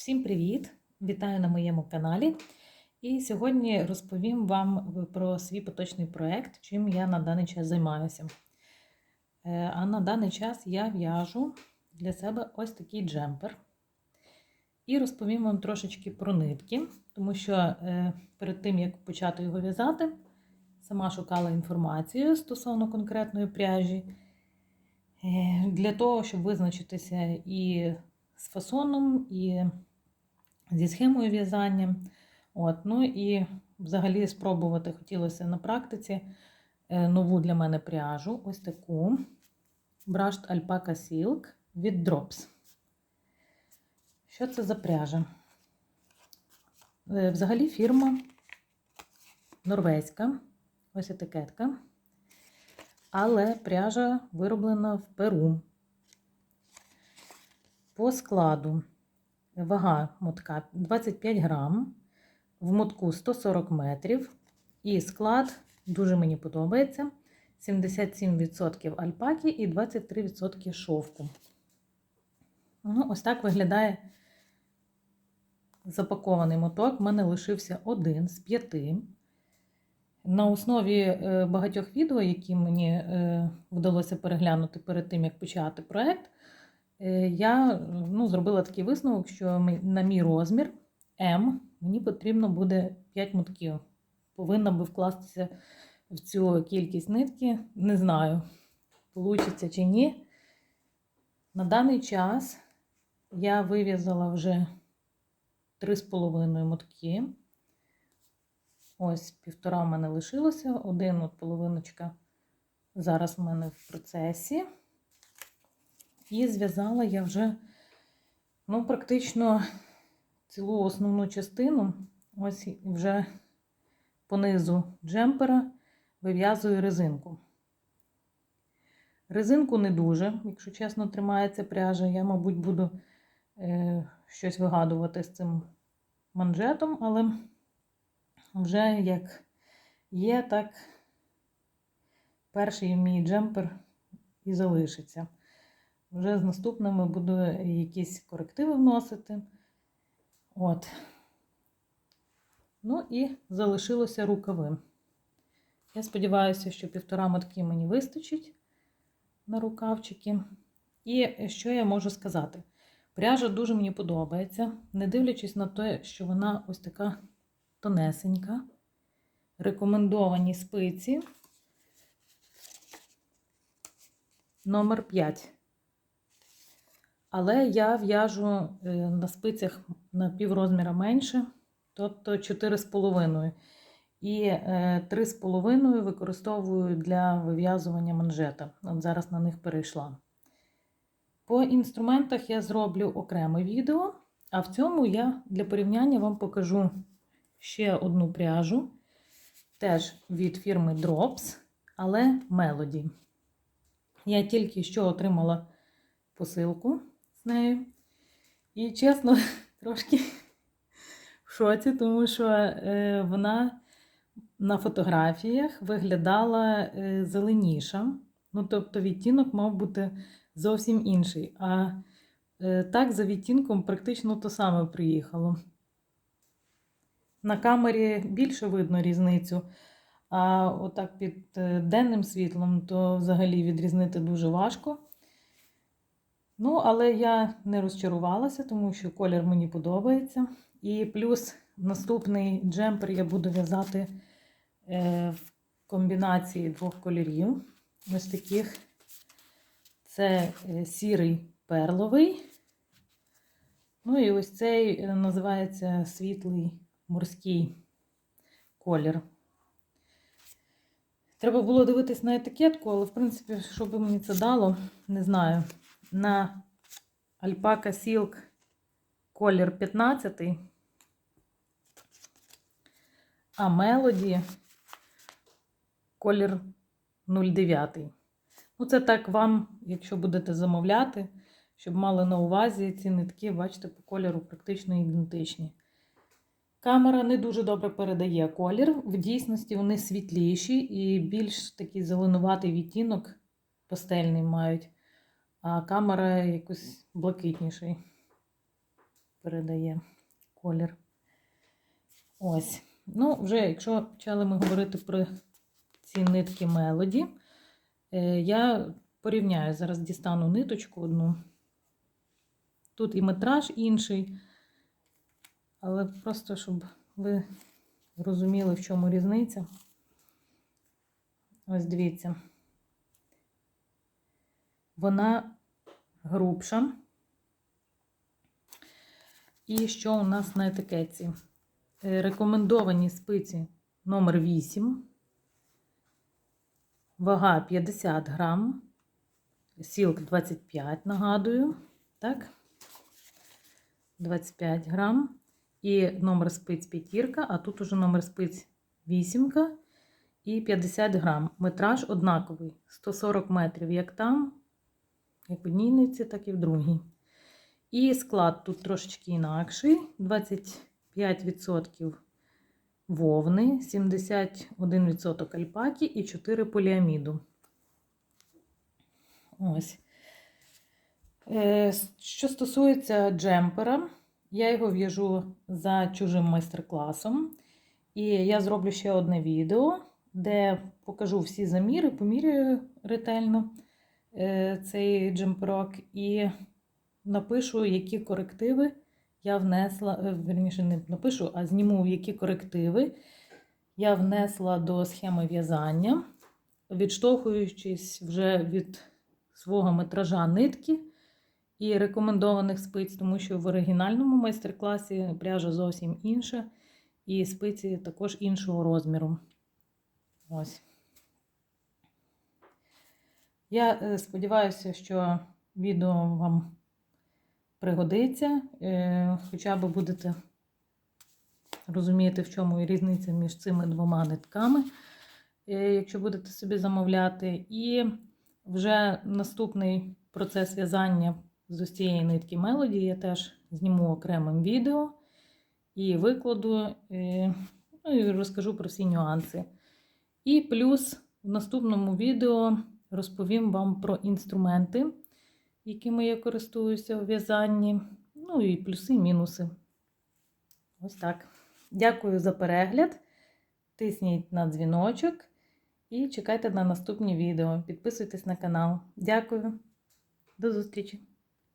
Всім привіт! Вітаю на моєму каналі. І сьогодні розповім вам про свій поточний проєкт, чим я на даний час займаюся. Е, А на даний час я в'яжу для себе ось такий джемпер. І розповім вам трошечки про нитки, тому що е, перед тим, як почати його в'язати, сама шукала інформацію стосовно конкретної пряжі. Е, Для того, щоб визначитися і з фасоном, і зі схемою в'язання. От, ну і взагалі спробувати хотілося на практиці е, нову для мене пряжу, ось таку Brushed Alpaca Silk від Drops. Що це за пряжа? Е, Взагалі фірма норвезька, ось етикетка, але пряжа вироблена в Перу. По складу вага мотка 25 грам, в мотку 140 метрів. І склад дуже мені подобається: 77% альпаки і 23% шовку. Ну, Ось так виглядає запакований моток. У мене лишився один з п'яти. На основі багатьох відео, які мені вдалося переглянути перед тим, як почати проєкт, я ну, зробила такий висновок, що на мій розмір М мені потрібно буде 5 мотків. Повинна би вкластися в цю кількість нитки. Не знаю, вийде чи ні. На даний час я вив'язала вже 3,5 мотки. Ось півтора в мене лишилося, один от половиночка зараз в мене в процесі. І зв'язала я вже, ну, практично цілу основну частину. Ось вже по низу джемпера вив'язую резинку. Резинку не дуже, якщо чесно, тримається пряжа. Я, мабуть, буду е, щось вигадувати з цим манжетом, але вже як є, так перший мій джемпер і залишиться. Вже з наступними буду якісь корективи вносити. От. Ну і залишилося рукави. Я сподіваюся, що півтора мотки мені вистачить на рукавчики. І що я можу сказати? Пряжа дуже мені подобається, не дивлячись на те, що вона ось така тонесенька. Рекомендовані спиці номер 5. Але я в'яжу на спицях на піврозміра менше, тобто 4,5. І 3,5 використовую для вив'язування манжета. От зараз на них перейшла. По інструментах я зроблю окреме відео, а в цьому я для порівняння вам покажу ще одну пряжу, теж від фірми Drops, але Melody. Я тільки що отримала посилку з нею. І, чесно, трошки в шоці, тому що е, вона на фотографіях виглядала е, зеленіша. Ну, тобто, відтінок мав бути зовсім інший. А е, так, за відтінком практично то саме приїхало. На камері більше видно різницю. А отак під денним світлом, то взагалі відрізнити дуже важко. Ну, але я не розчарувалася, тому що колір мені подобається. І плюс наступний джемпер я буду в'язати в комбінації двох кольорів. Ось таких. Це сірий перловий. Ну і ось цей називається світлий морський колір. Треба було дивитись на етикетку, але, в принципі, що би мені це дало, не знаю. На Alpaca Silk колір 15, а Melody колір 09. Ну, це так вам, якщо будете замовляти, щоб мали на увазі ці нитки, бачите, по кольору практично ідентичні. Камера не дуже добре передає колір. В дійсності вони світліші і більш такий зеленуватий відтінок пастельний мають, а камера якось блакитніший. передає колір. Ось. Ну, вже якщо почали ми говорити про ці нитки Мелоді, е, я порівняю, зараз дістану ниточку одну. Тут і метраж інший, але просто, щоб ви розуміли, в чому різниця. Ось дивіться. Вона грубша. І що у нас на етикетці? Е, Рекомендовані спиці номер 8, вага 50 грам, сілк 25, нагадую, так? 25 грам. І номер спиць п'ятірка, а тут уже номер спиць вісімка і 50 грам. Метраж однаковий 140 метрів, як там, як в одній нитці, так і в другій. І склад тут трошечки інакший: 25% вовни, 71% альпаки і 4 поліаміду. Ось. Е, Що стосується джемпера, я його в'яжу за чужим майстер-класом. І я зроблю ще одне відео, де покажу всі заміри, поміряю ретельно цей джемперок і напишу, які корективи я внесла, е, верніше, не напишу, а зніму, які корективи я внесла до схеми в'язання, відштовхуючись вже від свого метража нитки і рекомендованих спиць, тому що в оригінальному майстер-класі пряжа зовсім інша, і спиці також іншого розміру. Ось. Я е, сподіваюся, що відео вам пригодиться, е, хоча б будете розуміти, в чому різниця між цими двома нитками, е, якщо будете собі замовляти. І вже наступний процес в'язання з ось цієї нитки Мелоді я теж зніму окремим відео і викладу, ну і розкажу про всі нюанси. І плюс в наступному відео розповім вам про інструменти, якими я користуюся у в'язанні. Ну і плюси, і мінуси. Ось так. Дякую за перегляд. Тисніть на дзвіночок і чекайте на наступні відео. Підписуйтесь на канал. Дякую. До зустрічі!